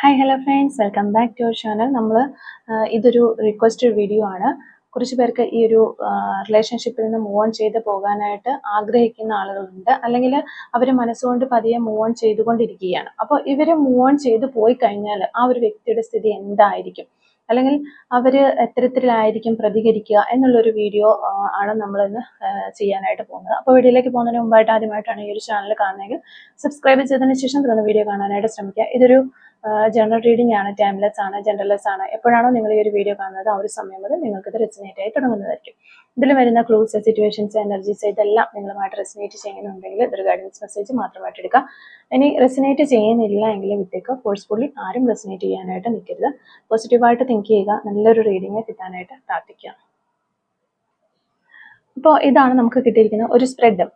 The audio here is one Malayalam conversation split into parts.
Hi hello friends welcome back to our channel നമ്മൾ ഇതൊരു റിക്വസ്റ്റഡ് വീഡിയോ ആണ്. കുറച്ച് പേർക്ക് ഈ ഒരു റിലേഷൻഷിപ്പിൽ നിന്ന് മൂവ് ഓൺ ചെയ്ത് പോകാനായിട്ട് ആഗ്രഹിക്കുന്ന ആളുകളുണ്ട്. അല്ലെങ്കിൽ അവർ മനസ്സുകൊണ്ട് പതിയെ മൂവ് ഓൺ ചെയ്തുകൊണ്ടിരിക്കുകയാണ്. അപ്പോൾ ഇവർ മൂവ് ഓൺ ചെയ്ത് പോയി കഴിഞ്ഞാൽ ആ ഒരു വ്യക്തിയുടെ സ്ഥിതി എന്തായിരിക്കും? അല്ലെങ്കിൽ അവർ എത്തരത്തിലായിരിക്കും പ്രതികരിക്കുക എന്നുള്ളൊരു വീഡിയോ ആണ് നമ്മളിന്ന് ചെയ്യാനായിട്ട് പോകുന്നത്. അപ്പോൾ വീഡിയോയിലേക്ക് പോകുന്നതിന് മുമ്പായിട്ട് ആദ്യമായിട്ടാണ് ഈ ഒരു ചാനൽ കാണുന്നതെങ്കിൽ സബ്സ്ക്രൈബ് ചെയ്തതിന് ശേഷം തുടർന്ന് വീഡിയോ കാണാനായിട്ട് ശ്രമിക്കുക. ഇതൊരു ജനറൽ റീഡിംഗ് ആണ് ടൈംലെസ് ആണ് ജനറൽലെസ് ആണ്. എപ്പോഴാണോ നിങ്ങൾ ഈ ഒരു വീഡിയോ കാണുന്നത് ആ ഒരു സമയം മുതൽ നിങ്ങൾക്കിത് റെസിനേറ്റ് ആയി തുടങ്ങുന്നതായിരിക്കും. ഇതിൽ വരുന്ന ക്ലൂസ് സിറ്റുവേഷൻസ് എനർജീസ് ഇതെല്ലാം നിങ്ങളുമായിട്ട് റെസിനേറ്റ് ചെയ്യുന്നുണ്ടെങ്കിൽ ഇതൊരു ഗൈഡൻസ് മെസ്സേജ് മാത്രമായിട്ട് എടുക്കുക ഇനി റെസിനേറ്റ് ചെയ്യുന്നില്ല എങ്കിൽ വിട്ടേക്ക്. ഫോഴ്സ്ഫുള്ളി ആരും റെസിനേറ്റ് ചെയ്യാനായിട്ട് നിൽക്കരുത്. പോസിറ്റീവായിട്ട് തിങ്ക് ചെയ്യുക നല്ലൊരു റീഡിങ് കിട്ടാനായിട്ട് പ്രാർത്ഥിക്കുക. അപ്പോൾ ഇതാണ് നമുക്ക് കിട്ടിയിരിക്കുന്ന ഒരു സ്പ്രെഡ്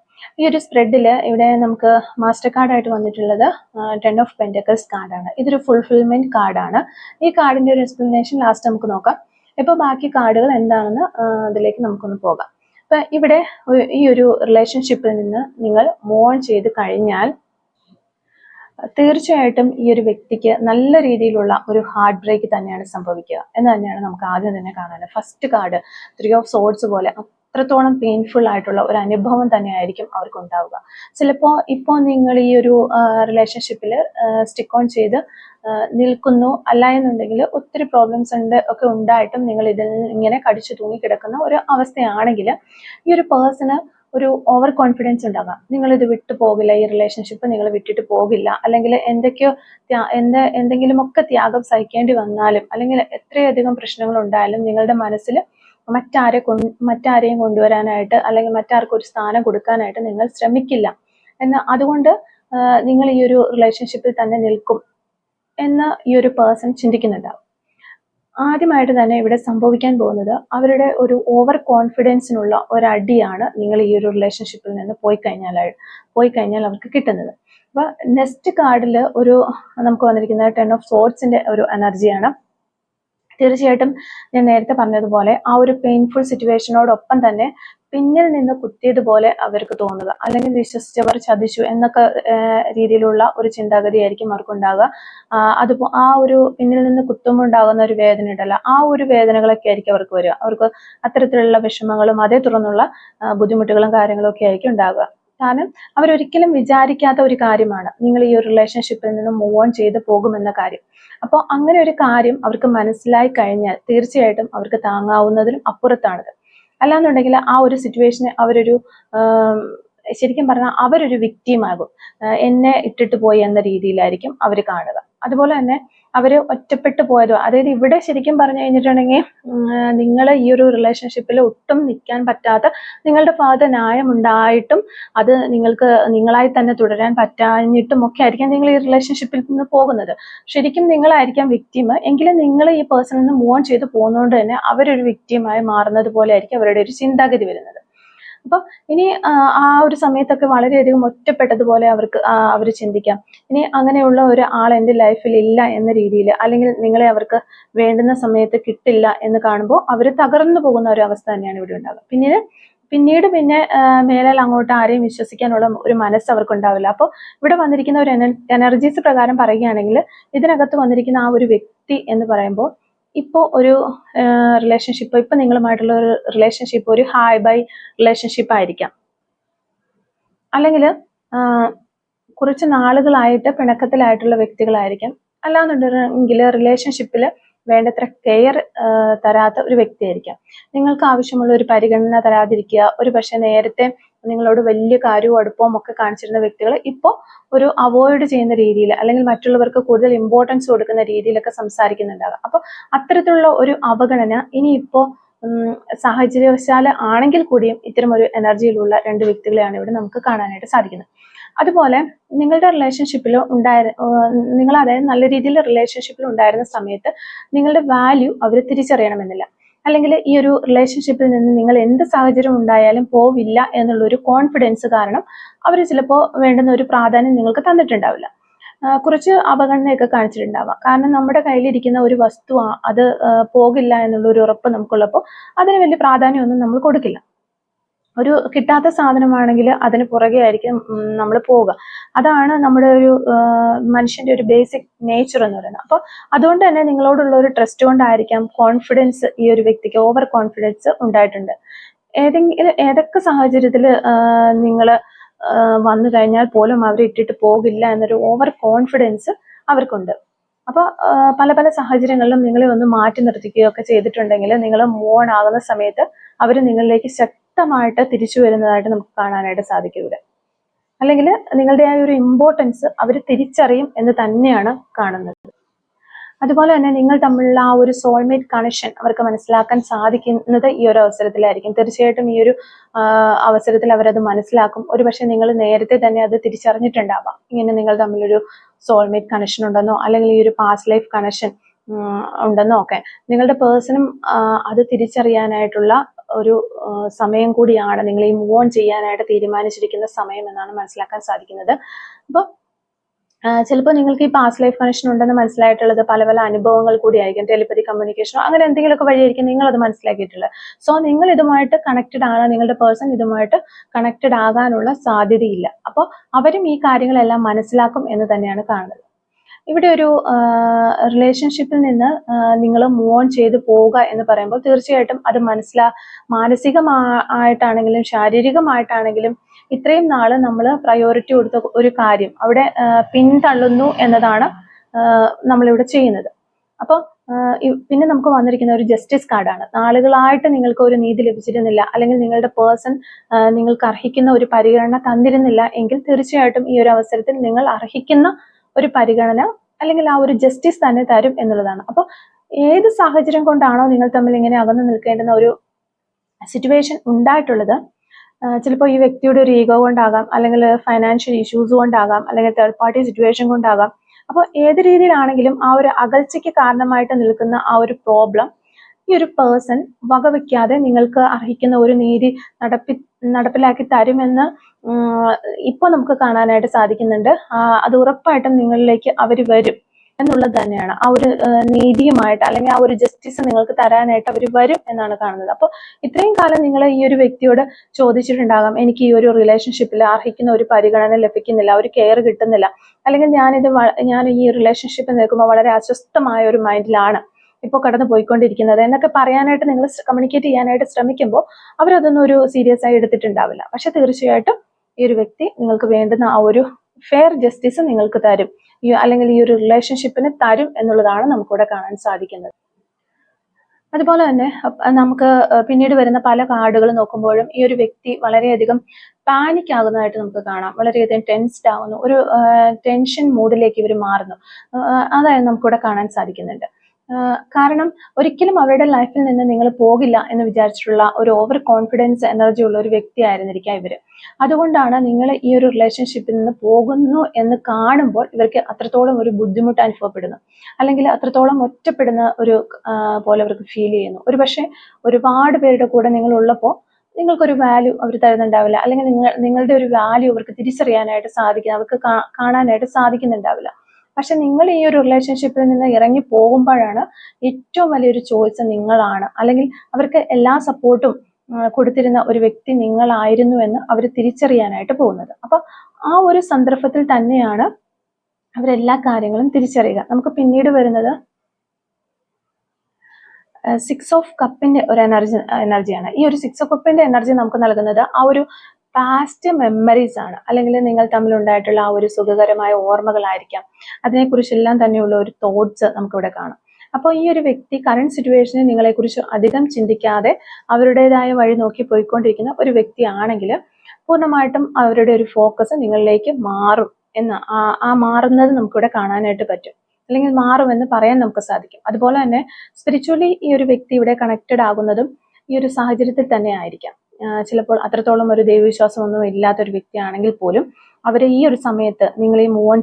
ഈ ഒരു സ്പ്രെഡിൽ ഇവിടെ നമുക്ക് മാസ്റ്റർ കാർഡായിട്ട് വന്നിട്ടുള്ളത് ടെൻ ഓഫ് പെന്റക്കൽസ് കാർഡാണ് ഇതൊരു ഫുൾഫിൽമെന്റ് കാർഡാണ് ഈ കാർഡിന്റെ ഒരു എക്സ്പ്ലനേഷൻ ലാസ്റ്റ് നമുക്ക് നോക്കാം. ഇപ്പോൾ ബാക്കി കാർഡുകൾ എന്താണെന്ന് അതിലേക്ക് നമുക്കൊന്ന് പോകാം. അപ്പം ഇവിടെ ഈ ഒരു റിലേഷൻഷിപ്പിൽ നിന്ന് നിങ്ങൾ മോൺ ചെയ്ത് കഴിഞ്ഞാൽ തീർച്ചയായിട്ടും ഈ ഒരു വ്യക്തിക്ക് നല്ല രീതിയിലുള്ള ഒരു ഹാർട്ട് ബ്രേക്ക് തന്നെയാണ് സംഭവിക്കുക. എന്ന് തന്നെയാണ് നമുക്ക് ആദ്യം തന്നെ കാണാൻ first card three of swords പോലെ അത്രത്തോളം പെയിൻഫുൾ ആയിട്ടുള്ള ഒരു അനുഭവം തന്നെയായിരിക്കും അവർക്ക് ഉണ്ടാവുക ചിലപ്പോൾ ഇപ്പോൾ നിങ്ങൾ ഈ ഒരു റിലേഷൻഷിപ്പിൽ സ്റ്റിക്ക് ഓൺ ചെയ്ത് നിൽക്കുന്നു. അല്ല എന്നുണ്ടെങ്കിൽ ഒത്തിരി പ്രോബ്ലംസ് ഉണ്ട് ഒക്കെ ഉണ്ടായിട്ടും നിങ്ങൾ ഇതിൽ ഇങ്ങനെ കടിച്ചു തൂങ്ങി കിടക്കുന്ന ഒരു അവസ്ഥയാണെങ്കിൽ ഈ ഒരു പേഴ്സണ് ഒരു ഓവർ കോൺഫിഡൻസ് ഉണ്ടാകാം. നിങ്ങൾ ഇത് വിട്ടു പോകില്ല ഈ റിലേഷൻഷിപ്പ് നിങ്ങൾ വിട്ടിട്ട് പോകില്ല. അല്ലെങ്കിൽ എന്തൊക്കെയോ എന്ത് എന്തെങ്കിലുമൊക്കെ ത്യാഗം സഹിക്കേണ്ടി വന്നാലും അല്ലെങ്കിൽ എത്രയധികം പ്രശ്നങ്ങൾ ഉണ്ടായാലും നിങ്ങളുടെ മനസ്സിൽ മറ്റാരെ കൊണ്ട് മറ്റാരെയും കൊണ്ടുവരാനായിട്ട് അല്ലെങ്കിൽ മറ്റാർക്കും ഒരു സ്ഥാനം കൊടുക്കാനായിട്ട് നിങ്ങൾ ശ്രമിക്കില്ല. എന്ന് അതുകൊണ്ട് നിങ്ങൾ ഈ ഒരു റിലേഷൻഷിപ്പിൽ തന്നെ നിൽക്കും എന്ന് ഈ ഒരു പേഴ്സൺ ചിന്തിക്കുന്നുണ്ടാവും ആദ്യമായിട്ട് തന്നെ ഇവിടെ സംഭവിക്കാൻ പോകുന്നത് അവരുടെ ഒരു ഓവർ കോൺഫിഡൻസിനുള്ള ഒരു അടിയാണ് നിങ്ങൾ ഈ ഒരു റിലേഷൻഷിപ്പിൽ നിന്ന് പോയി കഴിഞ്ഞാൽ പോയി കഴിഞ്ഞാൽ അവർക്ക് കിട്ടുന്നത്. അപ്പൊ നെക്സ്റ്റ് കാർഡിൽ ഒരു നമുക്ക് വന്നിരിക്കുന്ന ടെൻ ഓഫ് സോർട്സിന്റെ ഒരു എനർജിയാണ് തീർച്ചയായിട്ടും ഞാൻ നേരത്തെ പറഞ്ഞതുപോലെ ആ ഒരു പെയിൻഫുൾ സിറ്റുവേഷനോടൊപ്പം തന്നെ പിന്നിൽ നിന്ന് കുത്തിയതുപോലെ അവർക്ക് തോന്നുക. അല്ലെങ്കിൽ വിശ്വസിച്ചവർ ചതിച്ചു എന്നൊക്കെ രീതിയിലുള്ള ഒരു ചിന്താഗതിയായിരിക്കും അവർക്കുണ്ടാകുക അതുപോ ആ ഒരു പിന്നിൽ നിന്ന് കുത്തുമുണ്ടാകുന്ന ഒരു വേദന ഉണ്ടല്ലോ ആ ഒരു വേദനകളൊക്കെ ആയിരിക്കും അവർക്ക് വരിക. അവർക്ക് അത്തരത്തിലുള്ള വിഷമങ്ങളും അതേ തുടർന്നുള്ള ബുദ്ധിമുട്ടുകളും കാര്യങ്ങളും ഒക്കെ ആയിരിക്കും ഉണ്ടാകുക കാരണം അവരൊരിക്കലും വിചാരിക്കാത്ത ഒരു കാര്യമാണ്. നിങ്ങൾ ഈ ഒരു റിലേഷൻഷിപ്പിൽ നിന്ന് മൂവ് ഓൺ ചെയ്ത് പോകുമെന്ന കാര്യം. അപ്പോൾ അങ്ങനെ ഒരു കാര്യം അവർക്ക് മനസ്സിലായി കഴിഞ്ഞാൽ തീർച്ചയായിട്ടും അവർക്ക് താങ്ങാവുന്നതിലും അപ്പുറത്താണത്. അല്ലാന്നുണ്ടെങ്കിൽ ആ ഒരു സിറ്റുവേഷനെ അവരൊരു ശരിക്കും പറഞ്ഞാൽ അവരൊരു വിക്റ്റിമാകും എന്നെ ഇട്ടിട്ട് പോയി എന്ന രീതിയിലായിരിക്കും അവർ കാണുക. അതുപോലെ തന്നെ അവർ ഒറ്റപ്പെട്ടു പോയതോ. അതായത് ഇവിടെ ശരിക്കും പറഞ്ഞു കഴിഞ്ഞിട്ടുണ്ടെങ്കിൽ നിങ്ങൾ ഈ ഒരു റിലേഷൻഷിപ്പിൽ ഒട്ടും നിൽക്കാൻ പറ്റാത്ത നിങ്ങളുടെ ഭാഗത്ത് ന്യായമുണ്ടായിട്ടും അത് നിങ്ങൾക്ക് നിങ്ങളായി തന്നെ തുടരാൻ പറ്റാഞ്ഞിട്ടും ഒക്കെ ആയിരിക്കാം നിങ്ങൾ ഈ റിലേഷൻഷിപ്പിൽ നിന്ന് പോകുന്നത്. ശരിക്കും നിങ്ങളായിരിക്കാം വിക്റ്റിം എങ്കിലും നിങ്ങൾ ഈ പേഴ്സണിൽ നിന്ന് മൂവ് ഓൺ ചെയ്ത് പോകുന്നതുകൊണ്ട് തന്നെ അവരൊരു വിക്റ്റിമായി മാറുന്നത് പോലെ ആയിരിക്കും അവരുടെ ഒരു ചിന്താഗതി വരുന്നത്. അപ്പൊ ഇനി ആ ഒരു സമയത്തൊക്കെ വളരെയധികം ഒറ്റപ്പെട്ടതുപോലെ അവർക്ക് അവർ ചിന്തിക്കാം. ഇനി അങ്ങനെയുള്ള ഒരു ആൾ എന്റെ ലൈഫിൽ ഇല്ല എന്ന രീതിയിൽ അല്ലെങ്കിൽ നിങ്ങളെ അവർക്ക് വേണ്ടുന്ന സമയത്ത് കിട്ടില്ല എന്ന് കാണുമ്പോൾ അവർ തകർന്നു പോകുന്ന ഒരു അവസ്ഥ തന്നെയാണ് ഇവിടെ ഉണ്ടാകുക പിന്നീട് പിന്നീട് പിന്നെ മേലാൽ അങ്ങോട്ട് ആരെയും വിശ്വസിക്കാനുള്ള ഒരു മനസ്സ് അവർക്ക് ഉണ്ടാവില്ല അപ്പോൾ ഇവിടെ വന്നിരിക്കുന്ന ഒരു എനർജീസ് പ്രകാരം പറയുകയാണെങ്കിൽ ഇതിനകത്ത് വന്നിരിക്കുന്ന ആ ഒരു വ്യക്തി എന്ന് പറയുമ്പോൾ ഇപ്പോൾ ഒരു റിലേഷൻഷിപ്പ് ഇപ്പോൾ നിങ്ങളുമായിട്ടുള്ള ഒരു റിലേഷൻഷിപ്പ് ഒരു ഹായ് ബൈ റിലേഷൻഷിപ്പ് ആയിരിക്കാം. അല്ലെങ്കിൽ കുറച്ച് നാളുകളായിട്ട് പിണക്കത്തിലായിട്ടുള്ള വ്യക്തികളായിരിക്കാം. അല്ലാന്നുണ്ടെങ്കിൽ റിലേഷൻഷിപ്പിൽ വേണ്ടത്ര കെയർ തരാത്ത ഒരു വ്യക്തിയായിരിക്കാം. നിങ്ങൾക്ക് ആവശ്യമുള്ള ഒരു പരിഗണന തരാതിരിക്കുക. ഒരു പക്ഷെ നേരത്തെ നിങ്ങളോട് വലിയ കാര്യവും അടുപ്പവും ഒക്കെ കാണിച്ചിരുന്ന വ്യക്തികൾ ഇപ്പോൾ ഒരു അവോയ്ഡ് ചെയ്യുന്ന രീതിയിൽ അല്ലെങ്കിൽ മറ്റുള്ളവർക്ക് കൂടുതൽ ഇമ്പോർട്ടൻസ് കൊടുക്കുന്ന രീതിയിലൊക്കെ സംസാരിക്കുന്നുണ്ടാകാം അപ്പോൾ അത്തരത്തിലുള്ള ഒരു അവഗണന ഇനിയിപ്പോൾ സാഹചര്യവശാൽ ആണെങ്കിൽ കൂടിയും ഇത്തരം ഒരു എനർജിയിലുള്ള രണ്ട് വ്യക്തികളെയാണ് ഇവിടെ നമുക്ക് കാണാനായിട്ട് സാധിക്കുന്നത്. അതുപോലെ നിങ്ങളുടെ റിലേഷൻഷിപ്പിൽ ഉണ്ടായ നിങ്ങൾ അതായത് നല്ല രീതിയിൽ റിലേഷൻഷിപ്പിൽ ഉണ്ടായിരുന്ന സമയത്ത് നിങ്ങളുടെ വാല്യൂ അവർ തിരിച്ചറിയണമെന്നില്ല. അല്ലെങ്കിൽ ഈ ഒരു റിലേഷൻഷിപ്പിൽ നിന്ന് നിങ്ങൾ എന്ത് സാഹചര്യം ഉണ്ടായാലും പോവില്ല എന്നുള്ള ഒരു കോൺഫിഡൻസ് കാരണം അവർ ചിലപ്പോൾ വേണ്ടുന്ന ഒരു പ്രാധാന്യം നിങ്ങൾക്ക് തന്നിട്ടുണ്ടാവില്ല. കുറച്ച് അവഗണനയൊക്കെ കാണിച്ചിട്ടുണ്ടാവാം. കാരണം നമ്മുടെ കയ്യിലിരിക്കുന്ന ഒരു വസ്തു അത് പോകില്ല എന്നുള്ള ഒരു ഉറപ്പ് നമുക്കുള്ളപ്പോൾ അതിന് വലിയ പ്രാധാന്യമൊന്നും നമ്മൾ കൊടുക്കില്ല. ഒരു കിട്ടാത്ത സാധനമാണെങ്കിൽ അതിന് പുറകെ ആയിരിക്കും നമ്മൾ പോവുക. അതാണ് നമ്മുടെ ഒരു മനുഷ്യന്റെ ഒരു ബേസിക് നേച്ചർ എന്ന് പറയുന്നത്. അപ്പോൾ അതുകൊണ്ട് തന്നെ നിങ്ങളോടുള്ള ഒരു ട്രസ്റ്റ് കൊണ്ടായിരിക്കാം കോൺഫിഡൻസ് ഈ ഒരു വ്യക്തിക്ക് ഓവർ കോൺഫിഡൻസ് ഉണ്ടായിട്ടുണ്ട്. ഏതെങ്കിലും ഏതൊക്കെ സാഹചര്യത്തിൽ നിങ്ങൾ വന്നു കഴിഞ്ഞാൽ പോലും അവർ ഇട്ടിട്ട് പോകില്ല എന്നൊരു ഓവർ കോൺഫിഡൻസ് അവർക്കുണ്ട് അപ്പോൾ പല പല സാഹചര്യങ്ങളിലും നിങ്ങളെ ഒന്ന് മാറ്റി നിർത്തിക്കുകയൊക്കെ ചെയ്തിട്ടുണ്ടെങ്കിൽ നിങ്ങൾ മൂവ് ആകുന്ന സമയത്ത് അവർ നിങ്ങളിലേക്ക് ശക്തമായിട്ട് തിരിച്ചു വരുന്നതായിട്ട് നമുക്ക് കാണാനായിട്ട് സാധിക്കും അല്ലെങ്കിൽ നിങ്ങളുടെ ആ ഒരു ഇമ്പോർട്ടൻസ് അവർ തിരിച്ചറിയും എന്ന് തന്നെയാണ് കാണുന്നത്. അതുപോലെ തന്നെ നിങ്ങൾ തമ്മിലുള്ള ആ ഒരു സോൾമേറ്റ് കണക്ഷൻ അവർക്ക് മനസ്സിലാക്കാൻ സാധിക്കുന്നത് ഈ ഒരു അവസരത്തിലായിരിക്കും. തീർച്ചയായിട്ടും ഈ ഒരു അവസരത്തിൽ അവരത് മനസ്സിലാക്കും. ഒരുപക്ഷെ നിങ്ങൾ നേരത്തെ തന്നെ അത് തിരിച്ചറിഞ്ഞിട്ടുണ്ടാവാം. ഇങ്ങനെ നിങ്ങൾ തമ്മിലൊരു സോൾമേറ്റ് കണക്ഷൻ ഉണ്ടെന്നോ അല്ലെങ്കിൽ ഈ ഒരു പാസ്റ്റ് ലൈഫ് കണക്ഷൻ ഉണ്ടെന്നോ ഒക്കെ. നിങ്ങളുടെ പേഴ്സണും അത് തിരിച്ചറിയാനായിട്ടുള്ള ഒരു സമയം കൂടിയാണ് നിങ്ങൾ ഈ മൂവ് ഓൺ ചെയ്യാനായിട്ട് തീരുമാനിച്ചിരിക്കുന്ന സമയം എന്നാണ് മനസ്സിലാക്കാൻ സാധിക്കുന്നത്. അപ്പോൾ ചിലപ്പോൾ നിങ്ങൾക്ക് ഈ പാസ്റ്റ് ലൈഫ് കണക്ഷൻ ഉണ്ടെന്ന് മനസ്സിലായിട്ടുള്ളത് പല പല അനുഭവങ്ങൾ കൂടിയായിരിക്കും. ടെലിപ്പതി കമ്മ്യൂണിക്കേഷനോ അങ്ങനെ എന്തെങ്കിലുമൊക്കെ വഴിയായിരിക്കും നിങ്ങൾ അത് മനസ്സിലാക്കിയിട്ടുള്ളത്. സോ നിങ്ങൾ ഇതുമായിട്ട് കണക്റ്റഡ് ആണ് നിങ്ങളുടെ പേഴ്സൺ ഇതുമായിട്ട് കണക്റ്റഡ് ആകാനുള്ള സാധ്യതയില്ല. അപ്പോൾ അവരും ഈ കാര്യങ്ങളെല്ലാം മനസ്സിലാക്കും എന്ന് തന്നെയാണ് കാണുന്നത്. ഇവിടെ ഒരു റിലേഷൻഷിപ്പിൽ നിന്ന് നിങ്ങൾ മൂവ് ഓൺ ചെയ്ത് പോവുക എന്ന് പറയുമ്പോൾ തീർച്ചയായിട്ടും അത് മനസ്സിലാ മാനസികമായിട്ടാണെങ്കിലും ശാരീരികമായിട്ടാണെങ്കിലും ഇത്രയും നാൾ നമ്മൾ പ്രയോറിറ്റി കൊടുത്ത ഒരു കാര്യം അവിടെ പിന്തള്ളുന്നു എന്നതാണ് നമ്മളിവിടെ ചെയ്യുന്നത്. അപ്പോൾ പിന്നെ നമുക്ക് വന്നിരിക്കുന്ന ഒരു ജസ്റ്റിസ് കാർഡാണ് നാളുകളായിട്ട് നിങ്ങൾക്ക് ഒരു നീതി ലഭിച്ചിരുന്നില്ല അല്ലെങ്കിൽ നിങ്ങളുടെ പേഴ്സൺ നിങ്ങൾക്ക് അർഹിക്കുന്ന ഒരു പരിഗണന തന്നിരുന്നില്ല എങ്കിൽ തീർച്ചയായിട്ടും ഈ ഒരു അവസരത്തിൽ നിങ്ങൾ അർഹിക്കുന്ന ഒരു പരിഗണന അല്ലെങ്കിൽ ആ ഒരു ജസ്റ്റിസ് തന്നെ തരും എന്നുള്ളതാണ്. അപ്പോൾ ഏത് സാഹചര്യം കൊണ്ടാണോ നിങ്ങൾ തമ്മിൽ ഇങ്ങനെ അകന്നു നിൽക്കേണ്ടുന്ന ഒരു സിറ്റുവേഷൻ ഉണ്ടായിട്ടുള്ളത് ചിലപ്പോൾ ഈ വ്യക്തിയുടെ ഒരു ഈഗോ കൊണ്ടാകാം അല്ലെങ്കിൽ ഫൈനാൻഷ്യൽ ഇഷ്യൂസ് കൊണ്ടാകാം അല്ലെങ്കിൽ തേർഡ് പാർട്ടി സിറ്റുവേഷൻ കൊണ്ടാകാം. അപ്പോൾ ഏത് രീതിയിലാണെങ്കിലും ആ ഒരു അകൽച്ചയ്ക്ക് കാരണമായിട്ട് നിൽക്കുന്ന ആ ഒരു പ്രോബ്ലം ഈ ഒരു പേഴ്സൺ വകവെക്കാതെ നിങ്ങൾക്ക് അർഹിക്കുന്ന ഒരു നീതി നടപ്പി നടപ്പിലാക്കി തരുമെന്ന് ഇപ്പോൾ നമുക്ക് കാണാനായിട്ട് സാധിക്കുന്നുണ്ട്. അത് ഉറപ്പായിട്ടും നിങ്ങളിലേക്ക് അവർ വരും എന്നുള്ളത് തന്നെയാണ്. ആ ഒരു നീതിയുമായിട്ട് അല്ലെങ്കിൽ ആ ഒരു ജസ്റ്റിസ് നിങ്ങൾക്ക് തരാനായിട്ട് അവർ വരും എന്നാണ് കാണുന്നത്. അപ്പോൾ ഇത്രയും കാലം നിങ്ങൾ ഈ ഒരു വ്യക്തിയോട് ചോദിച്ചിട്ടുണ്ടാകാം എനിക്ക് ഈ ഒരു റിലേഷൻഷിപ്പിൽ അർഹിക്കുന്ന ഒരു പരിഗണന ലഭിക്കുന്നില്ല ഒരു കെയർ കിട്ടുന്നില്ല. അല്ലെങ്കിൽ ഞാനിത് ഞാൻ ഈ റിലേഷൻഷിപ്പ് നിൽക്കുമ്പോൾ വളരെ അസ്വസ്ഥമായ ഒരു മൈൻഡിലാണ് ഇപ്പോൾ കടന്നു പോയിക്കൊണ്ടിരിക്കുന്നത് എന്നൊക്കെ പറയാനായിട്ട് നിങ്ങൾ കമ്മ്യൂണിക്കേറ്റ് ചെയ്യാനായിട്ട് ശ്രമിക്കുമ്പോൾ അവരതൊന്നും ഒരു സീരിയസ് ആയി എടുത്തിട്ടുണ്ടാവില്ല. പക്ഷെ തീർച്ചയായിട്ടും ഈ ഒരു വ്യക്തി നിങ്ങൾക്ക് വേണ്ടുന്ന ആ ഒരു ഫെയർ ജസ്റ്റിസ് നിങ്ങൾക്ക് തരും. ഈ അല്ലെങ്കിൽ ഈ ഒരു റിലേഷൻഷിപ്പിന് തരും എന്നുള്ളതാണ് നമുക്കിവിടെ കാണാൻ സാധിക്കുന്നത്. അതുപോലെ തന്നെ നമുക്ക് പിന്നീട് വരുന്ന പല കാർഡുകൾ നോക്കുമ്പോഴും ഈ ഒരു വ്യക്തി വളരെയധികം പാനിക് ആകുന്നതായിട്ട് നമുക്ക് കാണാം. വളരെയധികം ടെൻസ്ഡ് ആവുന്നു. ഒരു ടെൻഷൻ മൂഡിലേക്ക് ഇവർ മാറുന്നു. അതായത് നമുക്കിവിടെ കാണാൻ സാധിക്കുന്നുണ്ട്. കാരണം ഒരിക്കലും അവരുടെ ലൈഫിൽ നിന്ന് നിങ്ങൾ പോകില്ല എന്ന് വിചാരിച്ചിട്ടുള്ള ഒരു ഓവർ കോൺഫിഡൻസ് എനർജി ഉള്ള ഒരു വ്യക്തി ആയിരുന്നിരിക്കാം ഇവർ. അതുകൊണ്ടാണ് നിങ്ങൾ ഈ ഒരു റിലേഷൻഷിപ്പിൽ നിന്ന് പോകുന്നു എന്ന് കാണുമ്പോൾ ഇവർക്ക് അത്രത്തോളം ഒരു ബുദ്ധിമുട്ട് അനുഭവപ്പെടുന്നു. അല്ലെങ്കിൽ അത്രത്തോളം ഒറ്റപ്പെടുന്ന ഒരു പോലെ അവർക്ക് ഫീൽ ചെയ്യുന്നു. ഒരു പക്ഷേ ഒരുപാട് പേരുടെ കൂടെ നിങ്ങൾ ഉള്ളപ്പോൾ നിങ്ങൾക്കൊരു വാല്യൂ അവർ തരുന്നുണ്ടാവില്ല. അല്ലെങ്കിൽ നിങ്ങൾ നിങ്ങളുടെ ഒരു വാല്യൂ അവർക്ക് തിരിച്ചറിയാനായിട്ട് സാധിക്കുന്നു അവർക്ക് കാണാനായിട്ട് സാധിക്കുന്നുണ്ടാവില്ല. പക്ഷെ നിങ്ങൾ ഈ ഒരു റിലേഷൻഷിപ്പിൽ നിന്ന് ഇറങ്ങി പോകുമ്പോഴാണ് ഏറ്റവും വലിയൊരു ചോയ്സ് നിങ്ങളാണ്. അല്ലെങ്കിൽ അവർക്ക് എല്ലാ സപ്പോർട്ടും കൊടുത്തിരുന്ന ഒരു വ്യക്തി നിങ്ങളായിരുന്നു എന്ന് അവർ തിരിച്ചറിയാനായിട്ട് പോകുന്നത്. അപ്പൊ ആ ഒരു സന്ദർഭത്തിൽ തന്നെയാണ് അവരെല്ലാ കാര്യങ്ങളും തിരിച്ചറിയുക. നമുക്ക് പിന്നീട് വരുന്നത് സിക്സ് ഓഫ് കപ്പിന്റെ ഒരു എനർജി എനർജിയാണ് ഈ ഒരു സിക്സ് ഓഫ് കപ്പിന്റെ എനർജി നമുക്ക് നൽകുന്നത് ആ ഒരു പാസ്റ്റ് മെമ്മറീസ് ആണ്. അല്ലെങ്കിൽ നിങ്ങൾ തമ്മിൽ ഉണ്ടായിട്ടുള്ള ആ ഒരു സുഖകരമായ ഓർമ്മകളായിരിക്കാം. അതിനെക്കുറിച്ചെല്ലാം തന്നെയുള്ള ഒരു തോട്ട്സ് നമുക്കിവിടെ കാണാം. അപ്പോൾ ഈ ഒരു വ്യക്തി കറണ്ട് സിറ്റുവേഷനിൽ നിങ്ങളെക്കുറിച്ച് അധികം ചിന്തിക്കാതെ അവരുടേതായ വഴി നോക്കി പോയിക്കൊണ്ടിരിക്കുന്ന ഒരു വ്യക്തിയാണെങ്കിൽ പൂർണമായിട്ടും അവരുടെ ഒരു ഫോക്കസ് നിങ്ങളിലേക്ക് മാറും എന്ന് ആ- മാറുന്നത് നമുക്കിവിടെ കാണാനായിട്ട് പറ്റും. അല്ലെങ്കിൽ മാറുമെന്ന് പറയാൻ നമുക്ക് സാധിക്കും. അതുപോലെ തന്നെ സ്പിരിച്വലി ഈ ഒരു വ്യക്തി ഇവിടെ കണക്റ്റഡ് ആകുന്നതും ഈ ഒരു സാഹചര്യത്തിൽ തന്നെ ആയിരിക്കാം. ചിലപ്പോൾ അത്രത്തോളം ഒരു ദൈവവിശ്വാസമൊന്നും ഇല്ലാത്ത ഒരു വ്യക്തിയാണെങ്കിൽ പോലും അവരെ ഈ ഒരു സമയത്ത് നിങ്ങൾ ഈ മൂവ് ഓൺ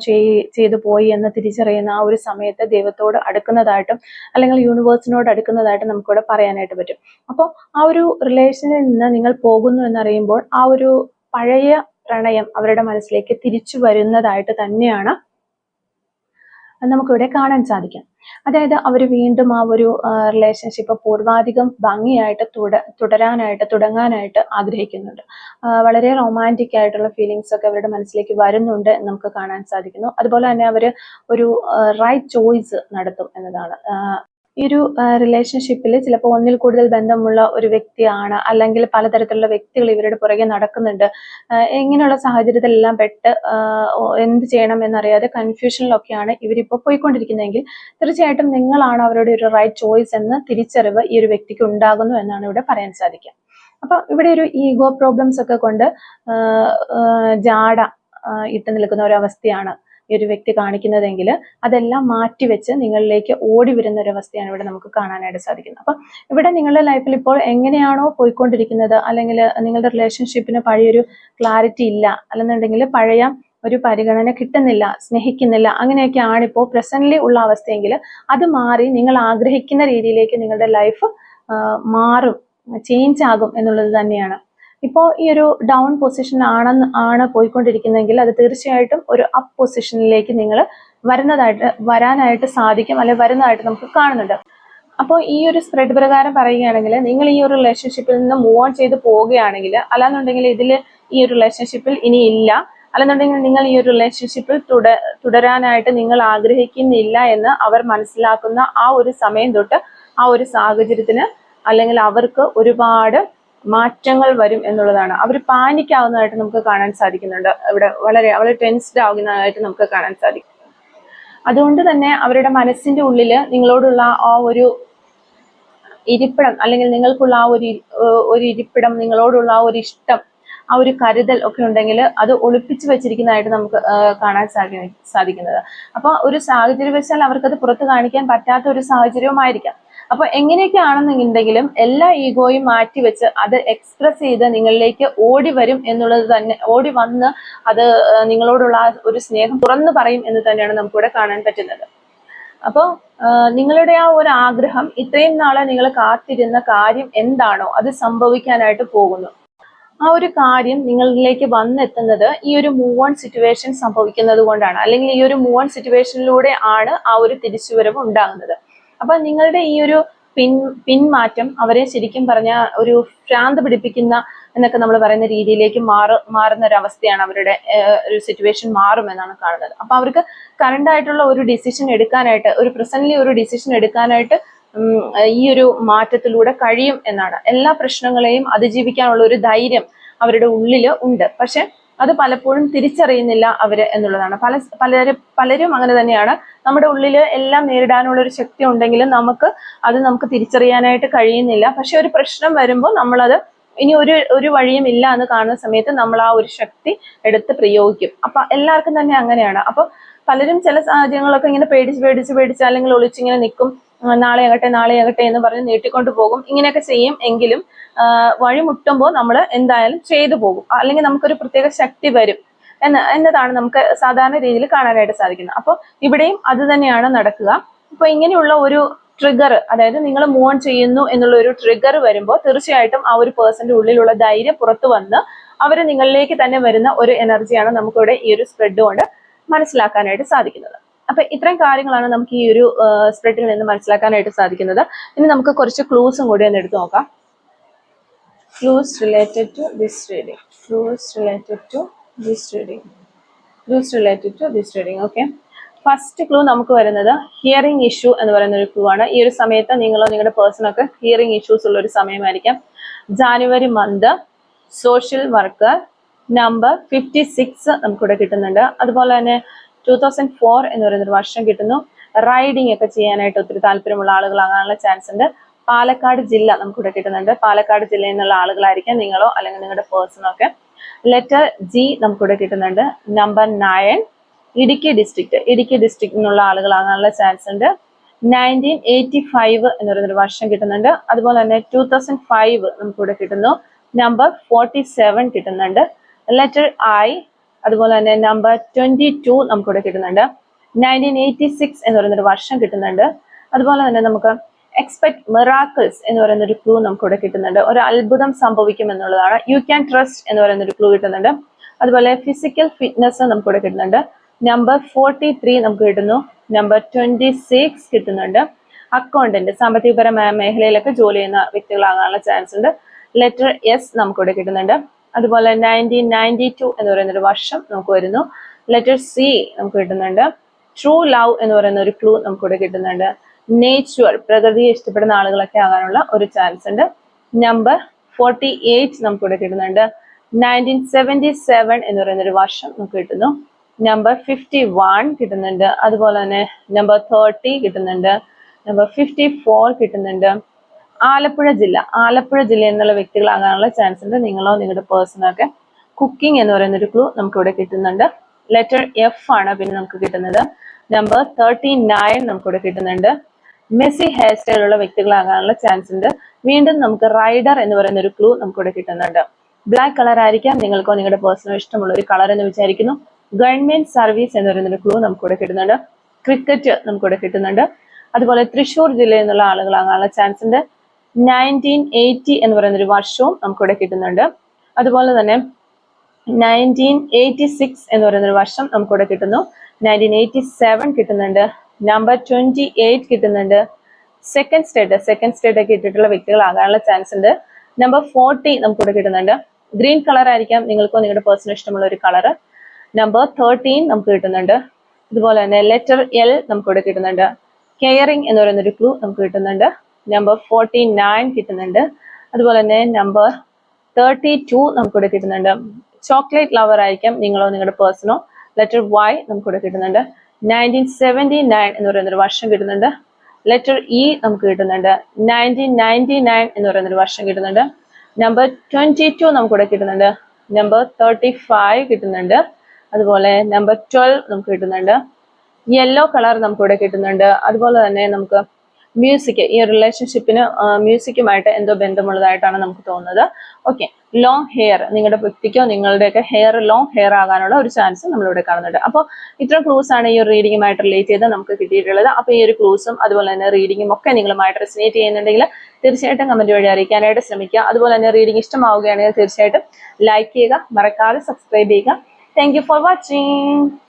ചെയ്തു പോയി എന്ന് തിരിച്ചറിയുന്ന ആ ഒരു സമയത്ത് ദൈവത്തോട് അടുക്കുന്നതായിട്ടും അല്ലെങ്കിൽ യൂണിവേഴ്സിനോട് അടുക്കുന്നതായിട്ടും നമുക്കിവിടെ പറയാനായിട്ട് പറ്റും. അപ്പോൾ ആ ഒരു റിലേഷനിൽ നിന്ന് നിങ്ങൾ പോകുന്നു എന്നറിയുമ്പോൾ ആ ഒരു പഴയ പ്രണയം അവരുടെ മനസ്സിലേക്ക് തിരിച്ചു വരുന്നതായിട്ട് തന്നെയാണ് നമുക്കിവിടെ കാണാൻ സാധിക്കും. അതായത് അവർ വീണ്ടും ആ ഒരു റിലേഷൻഷിപ്പ് പൂർവാധികം ഭംഗിയായിട്ട് തുട തുടരാനായിട്ട് തുടങ്ങാനായിട്ട് ആഗ്രഹിക്കുന്നുണ്ട്. വളരെ റൊമാന്റിക് ആയിട്ടുള്ള ഫീലിങ്സ് ഒക്കെ അവരുടെ മനസ്സിലേക്ക് വരുന്നുണ്ട് നമുക്ക് കാണാൻ സാധിക്കുന്നു. അതുപോലെ തന്നെ അവർ ഒരു റൈറ്റ് ചോയ്സ് നടത്തും എന്നതാണ്. ഈ ഒരു റിലേഷൻഷിപ്പിൽ ചിലപ്പോൾ ഒന്നിൽ കൂടുതൽ ബന്ധമുള്ള ഒരു വ്യക്തിയാണ് അല്ലെങ്കിൽ പലതരത്തിലുള്ള വ്യക്തികൾ ഇവരുടെ പുറകെ നടക്കുന്നുണ്ട്. എങ്ങനെയുള്ള സാഹചര്യത്തിലെല്ലാം പെട്ട് എന്ത് ചെയ്യണം എന്നറിയാതെ കൺഫ്യൂഷനിലൊക്കെയാണ് ഇവരിപ്പോൾ പോയിക്കൊണ്ടിരിക്കുന്നതെങ്കിൽ തീർച്ചയായിട്ടും നിങ്ങളാണ് അവരുടെ ഒരു റൈറ്റ് ചോയ്സ് എന്ന് തിരിച്ചറിവ് ഈ ഒരു വ്യക്തിക്ക് ഉണ്ടാകുന്നു എന്നാണ് ഇവിടെ പറയാൻ സാധിക്കുക. അപ്പൊ ഇവിടെ ഒരു ഈഗോ പ്രോബ്ലംസ് ഒക്കെ കൊണ്ട് ജാട ഇട്ട് നിൽക്കുന്ന ഒരു അവസ്ഥയാണ്. ഈ ഒരു വ്യക്തി കാണിക്കുന്നതെങ്കിൽ അതെല്ലാം മാറ്റിവെച്ച് നിങ്ങളിലേക്ക് ഓടി വരുന്ന ഒരു അവസ്ഥയാണ് ഇവിടെ നമുക്ക് കാണാനായിട്ട് സാധിക്കുന്നത്. അപ്പം ഇവിടെ നിങ്ങളുടെ ലൈഫിൽ ഇപ്പോൾ എങ്ങനെയാണോ പോയിക്കൊണ്ടിരിക്കുന്നത്? അല്ലെങ്കിൽ നിങ്ങളുടെ റിലേഷൻഷിപ്പിന് പഴയൊരു ക്ലാരിറ്റി ഇല്ല. അല്ലെന്നുണ്ടെങ്കിൽ പഴയ ഒരു പരിഗണന കിട്ടുന്നില്ല സ്നേഹിക്കുന്നില്ല. അങ്ങനെയൊക്കെയാണ് ഇപ്പോൾ പ്രസന്റ്ലി ഉള്ള അവസ്ഥയെങ്കിൽ അത് മാറി നിങ്ങൾ ആഗ്രഹിക്കുന്ന രീതിയിലേക്ക് നിങ്ങളുടെ ലൈഫ് മാറും ചേഞ്ച് ആകും എന്നുള്ളത് തന്നെയാണ്. ഇപ്പോൾ ഈ ഒരു ഡൗൺ പൊസിഷൻ ആണെന്ന് ആണ് പോയിക്കൊണ്ടിരിക്കുന്നതെങ്കിൽ അത് തീർച്ചയായിട്ടും ഒരു അപ്പ് പൊസിഷനിലേക്ക് നിങ്ങൾ വരുന്നതായിട്ട് വരാനായിട്ട് സാധിക്കും അല്ലെങ്കിൽ വരുന്നതായിട്ട് നമുക്ക് കാണുന്നുണ്ട്. അപ്പോൾ ഈ ഒരു സ്പ്രെഡ് പ്രകാരം പറയുകയാണെങ്കിൽ നിങ്ങൾ ഈ ഒരു റിലേഷൻഷിപ്പിൽ നിന്ന് മൂവ് ഓൺ ചെയ്ത് പോവുകയാണെങ്കിൽ അല്ലാന്നുണ്ടെങ്കിൽ ഇതിൽ ഈ ഒരു റിലേഷൻഷിപ്പിൽ ഇനി ഇല്ല. അല്ലെന്നുണ്ടെങ്കിൽ നിങ്ങൾ ഈ ഒരു റിലേഷൻഷിപ്പിൽ തുട തുടരാനായിട്ട് നിങ്ങൾ ആഗ്രഹിക്കുന്നില്ല എന്ന് അവർ മനസ്സിലാക്കുന്ന ആ ഒരു സമയം തൊട്ട് ആ ഒരു സാഹചര്യത്തിന് അല്ലെങ്കിൽ അവർക്ക് ഒരുപാട് മാറ്റങ്ങൾ വരും എന്നുള്ളതാണ്. അവർ പാനിക് ആവുന്നതായിട്ട് നമുക്ക് കാണാൻ സാധിക്കുന്നുണ്ട്. ഇവിടെ വളരെ വളരെ ടെൻസ്ഡ് ആകുന്നതായിട്ട് നമുക്ക് കാണാൻ സാധിക്കും. അതുകൊണ്ട് തന്നെ അവരുടെ മനസ്സിന്റെ ഉള്ളിൽ നിങ്ങളോടുള്ള ആ ഒരു ഇരിപ്പിടം അല്ലെങ്കിൽ നിങ്ങൾക്കുള്ള ആ ഒരു ഒരു ഇരിപ്പിടം നിങ്ങളോടുള്ള ആ ഒരു ഇഷ്ടം ആ ഒരു കരുതൽ ഒക്കെ ഉണ്ടെങ്കിൽ അത് ഒളിപ്പിച്ചു വെച്ചിരിക്കുന്നതായിട്ട് നമുക്ക് കാണാൻ സാധി സാധിക്കുന്നത്. അപ്പൊ ഒരു സാഹചര്യം വെച്ചാൽ അവർക്കത് പുറത്ത് കാണിക്കാൻ പറ്റാത്ത ഒരു സാഹചര്യവുമായിരിക്കാം. അപ്പൊ എങ്ങനെയൊക്കെ ആണെന്നുണ്ടെങ്കിലും എല്ലാ ഈഗോയും മാറ്റിവെച്ച് അത് എക്സ്പ്രസ് ചെയ്ത് നിങ്ങളിലേക്ക് ഓടി വരും എന്നുള്ളത് തന്നെ ഓടി വന്ന് അത് നിങ്ങളോടുള്ള ഒരു സ്നേഹം തുറന്നു പറയും എന്ന് തന്നെയാണ് നമുക്കിവിടെ കാണാൻ പറ്റുന്നത്. അപ്പോൾ നിങ്ങളുടെ ആ ഒരു ആഗ്രഹം ഇത്രയും നാളെ നിങ്ങൾ കാത്തിരുന്ന കാര്യം എന്താണോ അത് സംഭവിക്കാനായിട്ട് പോകുന്നു. ആ ഒരു കാര്യം നിങ്ങളിലേക്ക് വന്നെത്തുന്നത് ഈ ഒരു മൂവ് ഓൺ സിറ്റുവേഷൻ സംഭവിക്കുന്നത് കൊണ്ടാണ്. അല്ലെങ്കിൽ ഈ ഒരു മൂവ് ഓൺ സിറ്റുവേഷനിലൂടെ ആണ് ആ ഒരു തിരിച്ചുവരവ് ഉണ്ടാകുന്നത്. അപ്പൊ നിങ്ങളുടെ ഈ ഒരു പിൻ പിന്മാറ്റം അവരെ ശരിക്കും പറഞ്ഞ ഒരു ഭ്രാന്ത് പിടിപ്പിക്കുന്ന എന്നൊക്കെ നമ്മൾ പറയുന്ന രീതിയിലേക്ക് മാറ മാറുന്ന ഒരു അവസ്ഥയാണ് അവരുടെ ഒരു സിറ്റുവേഷൻ മാറുമെന്നാണ് കാണുന്നത്. അപ്പൊ അവർക്ക് കറണ്ട് ആയിട്ടുള്ള ഒരു ഡിസിഷൻ എടുക്കാനായിട്ട് ഒരു പ്രസന്റ്ലി ഒരു ഡിസിഷൻ എടുക്കാനായിട്ട് ഈ ഒരു മാറ്റത്തിലൂടെ കഴിയും എന്നാണ്. എല്ലാ പ്രശ്നങ്ങളെയും അതിജീവിക്കാനുള്ള ഒരു ധൈര്യം അവരുടെ ഉള്ളിൽ ഉണ്ട്. പക്ഷെ അത് പലപ്പോഴും തിരിച്ചറിയുന്നില്ല അവർ എന്നുള്ളതാണ്. പല പലരും പലരും അങ്ങനെ തന്നെയാണ്. നമ്മുടെ ഉള്ളിൽ എല്ലാം നേരിടാനുള്ള ഒരു ശക്തി ഉണ്ടെങ്കിലും നമുക്ക് അത് നമുക്ക് തിരിച്ചറിയാനായിട്ട് കഴിയുന്നില്ല. പക്ഷെ ഒരു പ്രശ്നം വരുമ്പോൾ നമ്മളത് ഇനി ഒരു ഒരു വഴിയും ഇല്ല എന്ന് കാണുന്ന സമയത്ത് നമ്മൾ ആ ഒരു ശക്തി എടുത്ത് പ്രയോഗിക്കും. അപ്പൊ എല്ലാവർക്കും തന്നെ അങ്ങനെയാണ്. അപ്പൊ പലരും ചില സാഹചര്യങ്ങളൊക്കെ ഇങ്ങനെ പേടിച്ച് പേടിച്ച് പേടിച്ച് അല്ലെങ്കിൽ ഒളിച്ചിങ്ങനെ നിൽക്കും. നാളെ ആകട്ടെ നാളെ ആകട്ടെ എന്ന് പറഞ്ഞ് നീട്ടിക്കൊണ്ട് പോകും. ഇങ്ങനെയൊക്കെ ചെയ്യും എങ്കിലും വഴിമുട്ടുമ്പോൾ വഴി മുട്ടുമ്പോൾ നമ്മൾ എന്തായാലും ചെയ്തു പോകും. അല്ലെങ്കിൽ നമുക്കൊരു പ്രത്യേക ശക്തി വരും. എന്ന എന്നതാണ് നമുക്ക് സാധാരണ രീതിയിൽ കാണാനായിട്ട് സാധിക്കുന്നത്. അപ്പോൾ ഇവിടെയും അത് തന്നെയാണ് നടക്കുക. അപ്പോൾ ഇങ്ങനെയുള്ള ഒരു ട്രിഗർ അതായത് നിങ്ങൾ മൂവ് ഓൺ ചെയ്യുന്നു എന്നുള്ള ഒരു ട്രിഗർ വരുമ്പോൾ തീർച്ചയായിട്ടും ആ ഒരു പേഴ്സന്റെ ഉള്ളിലുള്ള ധൈര്യം പുറത്തു വന്ന് അവർ നിങ്ങളിലേക്ക് തന്നെ വരുന്ന ഒരു എനർജിയാണ് നമുക്കിവിടെ ഈ ഒരു സ്പ്രെഡ് കൊണ്ട് മനസ്സിലാക്കാനായിട്ട് സാധിക്കുന്നത്. അപ്പൊ ഇത്രയും കാര്യങ്ങളാണ് നമുക്ക് ഈ ഒരു സ്പ്രെഡിൽ നിന്ന് മനസ്സിലാക്കാനായിട്ട് സാധിക്കുന്നത്. ഇനി നമുക്ക് കുറച്ച് ക്ലൂസും കൂടി ഒന്ന് എടുത്തു നോക്കാം. Clues related to this reading clues related to this reading clues related to this reading okay first clue നമുക്ക് വരുന്നത് ഹിയറിംഗ് ഇഷ്യൂ എന്ന് പറയുന്ന ഒരു ക്ലൂ ആണ്. ഈ ഒരു സമയത്ത് നിങ്ങളോ നിങ്ങളുടെ പേഴ്സണൊക്കെ ഹിയറിംഗ് ഇഷ്യൂസ് ഉള്ള ഒരു സമയമായിരിക്കാം. January month social worker number fifty six നമുക്കിവിടെ കിട്ടുന്നുണ്ട്. അതുപോലെ തന്നെ ടൂ തൗസൻഡ് ഫോർ എന്ന് പറയുന്ന ഒരു വർഷം കിട്ടുന്നു. റൈഡിംഗ് ഒക്കെ ചെയ്യാനായിട്ട് ഒത്തിരി താല്പര്യമുള്ള ആളുകളാകാനുള്ള ചാൻസ് ഉണ്ട്. പാലക്കാട് ജില്ല നമുക്കിവിടെ കിട്ടുന്നുണ്ട്. പാലക്കാട് ജില്ലയിൽ നിന്നുള്ള ആളുകളായിരിക്കാം നിങ്ങളോ അല്ലെങ്കിൽ നിങ്ങളുടെ പേഴ്സണോ ഒക്കെ. ലെറ്റർ ജി നമുക്കിവിടെ കിട്ടുന്നുണ്ട്. Number nine Idukki district Idukki ഡിസ്ട്രിക്റ്റിൽ നിന്നുള്ള ആളുകളാകാനുള്ള ചാൻസ് ഉണ്ട്. നയന്റീൻ എയ്റ്റി ഫൈവ് എന്ന് പറയുന്നൊരു വർഷം കിട്ടുന്നുണ്ട്. അതുപോലെ തന്നെ ടൂ തൗസൻഡ് ഫൈവ് നമുക്കിവിടെ കിട്ടുന്നു. നമ്പർ ഫോർട്ടി സെവൻ കിട്ടുന്നുണ്ട്. ലെറ്റർ ഐ അതുപോലെ തന്നെ നമ്പർ ട്വന്റി ടു നമുക്കിവിടെ കിട്ടുന്നുണ്ട്. നയന്റീൻ എയ്റ്റി സിക്സ് എന്ന് പറയുന്നൊരു വർഷം കിട്ടുന്നുണ്ട്. അതുപോലെ തന്നെ നമുക്ക് എക്സ്പെക്ട് മിറാക്കിൾസ് എന്ന് പറയുന്ന ഒരു ക്ലൂ നമുക്കിവിടെ കിട്ടുന്നുണ്ട്. ഒരു അത്ഭുതം സംഭവിക്കും എന്നുള്ളതാണ് യു ക്യാൻ ട്രസ്റ്റ് എന്ന് പറയുന്ന ഒരു ക്ലൂ കിട്ടുന്നുണ്ട്. അതുപോലെ ഫിസിക്കൽ ഫിറ്റ്നസ് നമുക്കിവിടെ കിട്ടുന്നുണ്ട്. നമ്പർ ഫോർട്ടി ത്രീ നമുക്ക് കിട്ടുന്നു. നമ്പർ ട്വന്റി സിക്സ് കിട്ടുന്നുണ്ട്. അക്കൗണ്ടന്റ് സാമ്പത്തികപരമായ മേഖലയിലൊക്കെ ജോലി ചെയ്യുന്ന വ്യക്തികളാകാനുള്ള ചാൻസ് ഉണ്ട്. ലെറ്റർ എസ് നമുക്കിവിടെ കിട്ടുന്നുണ്ട്. അതുപോലെ നയന്റീൻ നയന്റി ടു എന്ന് പറയുന്ന ഒരു വർഷം നമുക്ക് വരുന്നു. ലെറ്റർ സി നമുക്ക് കിട്ടുന്നുണ്ട്. ട്രൂ ലവ് എന്ന് പറയുന്ന ഒരു ക്ലൂ നമുക്കിവിടെ കിട്ടുന്നുണ്ട്. നേച്ചുർ പ്രകൃതിയെ ഇഷ്ടപ്പെടുന്ന ആളുകളൊക്കെ ആകാനുള്ള ഒരു ചാൻസ് ഉണ്ട്. നമ്പർ ഫോർട്ടി എയ്റ്റ് നമുക്കിവിടെ കിട്ടുന്നുണ്ട്. നയന്റീൻ സെവന്റി സെവൻ എന്ന് പറയുന്ന ഒരു വർഷം നമുക്ക് കിട്ടുന്നു. നമ്പർ ഫിഫ്റ്റി വൺ കിട്ടുന്നുണ്ട്. അതുപോലെ തന്നെ നമ്പർ തേർട്ടി കിട്ടുന്നുണ്ട്. നമ്പർ ഫിഫ്റ്റി ഫോർ കിട്ടുന്നുണ്ട്. ആലപ്പുഴ ജില്ല ആലപ്പുഴ ജില്ലയിൽ നിന്നുള്ള വ്യക്തികളാകാനുള്ള ചാൻസ് ഉണ്ട്. നിങ്ങളോ നിങ്ങളുടെ പേഴ്സണോ ഒക്കെ കുക്കിംഗ് എന്ന് പറയുന്ന ഒരു ക്ലൂ നമുക്ക് ഇവിടെ കിട്ടുന്നുണ്ട്. ലെറ്റർ എഫ് ആണ് പിന്നെ നമുക്ക് കിട്ടുന്നത്. നമ്പർ തേർട്ടി നയൻ നമുക്കിവിടെ കിട്ടുന്നുണ്ട്. മെസ്സി ഹെയർ സ്റ്റൈലുള്ള വ്യക്തികളാകാനുള്ള ചാൻസ് ഉണ്ട്. വീണ്ടും നമുക്ക് റൈഡർ എന്ന് പറയുന്ന ഒരു ക്ലൂ നമുക്കിവിടെ കിട്ടുന്നുണ്ട്. ബ്ലാക്ക് കളർ ആയിരിക്കാം. നിങ്ങൾക്കോ നിങ്ങളുടെ പേഴ്സണോ ഇഷ്ടമുള്ള ഒരു കളർ എന്ന് വിചാരിക്കുന്നു. ഗവൺമെന്റ് സർവീസ് എന്ന് പറയുന്ന ഒരു ക്ലൂ നമുക്കിവിടെ കിട്ടുന്നുണ്ട്. ക്രിക്കറ്റ് നമുക്കിവിടെ കിട്ടുന്നുണ്ട്. അതുപോലെ തൃശ്ശൂർ ജില്ലയിൽ നിന്നുള്ള ആളുകളാകാനുള്ള ചാൻസ് ഉണ്ട്. നയന്റീൻ എയ്റ്റി എന്ന് പറയുന്ന ഒരു വർഷവും നമുക്കിവിടെ കിട്ടുന്നുണ്ട്. അതുപോലെ തന്നെ നയന്റീൻ എയ്റ്റി സിക്സ് എന്ന് പറയുന്ന ഒരു വർഷം നമുക്കിവിടെ കിട്ടുന്നു. നയന്റീൻ എയ്റ്റി സെവൻ കിട്ടുന്നുണ്ട്. നമ്പർ ട്വന്റി എയ്റ്റ് കിട്ടുന്നുണ്ട്. സെക്കൻഡ് സ്റ്റേറ്റ് സെക്കൻഡ് സ്റ്റേറ്റ് ഒക്കെ ഇട്ടിട്ടുള്ള വ്യക്തികളാകാനുള്ള ചാൻസ് ഉണ്ട്. നമ്പർ ഫോർട്ടി നമുക്കിവിടെ കിട്ടുന്നുണ്ട്. ഗ്രീൻ കളർ ആയിരിക്കാം നിങ്ങൾക്കോ നിങ്ങളുടെ പേഴ്സണൽ ഇഷ്ടമുള്ള ഒരു കളർ നമ്പർ തേർട്ടീൻ നമുക്ക് കിട്ടുന്നുണ്ട്. അതുപോലെ തന്നെ ലെറ്റർ എൽ നമുക്കിവിടെ കിട്ടുന്നുണ്ട്. കെയറിംഗ് എന്ന് പറയുന്ന ഒരു ക്ലൂ നമുക്ക് കിട്ടുന്നുണ്ട്. നമ്പർ ഫോർട്ടി നയൻ കിട്ടുന്നുണ്ട്. അതുപോലെ തന്നെ നമ്പർ തേർട്ടി ടു നമുക്കിവിടെ കിട്ടുന്നുണ്ട്. ചോക്ലേറ്റ് ലവർ ആയിരിക്കാം നിങ്ങളോ നിങ്ങളുടെ പേഴ്സണോ ലെറ്റർ വൈ നമുക്കിവിടെ കിട്ടുന്നുണ്ട്. നയന്റീൻ സെവന്റി നയൻ എന്ന് പറയുന്ന ഒരു വർഷം കിട്ടുന്നുണ്ട്. ലെറ്റർ ഇ നമുക്ക് കിട്ടുന്നുണ്ട്. നയന്റീൻ നയന്റി നയൻ എന്ന് പറയുന്ന ഒരു വർഷം കിട്ടുന്നുണ്ട്. നമ്പർ ട്വന്റി ടു നമുക്കിവിടെ കിട്ടുന്നുണ്ട്. നമ്പർ തേർട്ടി ഫൈവ് കിട്ടുന്നുണ്ട്. അതുപോലെ നമ്പർ ട്വൽവ് നമുക്ക് കിട്ടുന്നുണ്ട്. യെല്ലോ കളർ നമുക്കിവിടെ കിട്ടുന്നുണ്ട്. അതുപോലെ തന്നെ നമുക്ക് മ്യൂസിക് ഈ റിലേഷൻഷിപ്പിന് മ്യൂസിക്കുമായിട്ട് എന്തോ ബന്ധമുള്ളതായിട്ടാണ് നമുക്ക് തോന്നുന്നത്. ഓക്കെ ലോങ് ഹെയർ നിങ്ങളുടെ വ്യക്തിക്കോ നിങ്ങളുടെയൊക്കെ ഹെയർ ലോങ് ഹെയർ ആകാനുള്ള ഒരു ചാൻസ് നമ്മളിവിടെ കാണുന്നുണ്ട്. അപ്പോൾ ഇത്ര ക്ലൂസ് ആണ് ഈ ഒരു റീഡിങ്ങുമായിട്ട് റിലേറ്റ് ചെയ്ത് നമുക്ക് കിട്ടിയിട്ടുള്ളത്. അപ്പോൾ ഈ ഒരു ക്ലൂസും അതുപോലെ തന്നെ റീഡിങ്ങും ഒക്കെ നിങ്ങളുമായിട്ട് റെസിനേറ്റ് ചെയ്യുന്നുണ്ടെങ്കിൽ തീർച്ചയായിട്ടും കമന്റ് വഴി അറിയിക്കാനായിട്ട് ശ്രമിക്കുക. അതുപോലെ തന്നെ റീഡിംഗ് ഇഷ്ടമാവുകയാണെങ്കിൽ തീർച്ചയായിട്ടും ലൈക്ക് ചെയ്യുക. മറക്കാതെ സബ്സ്ക്രൈബ് ചെയ്യുക. Thank for watching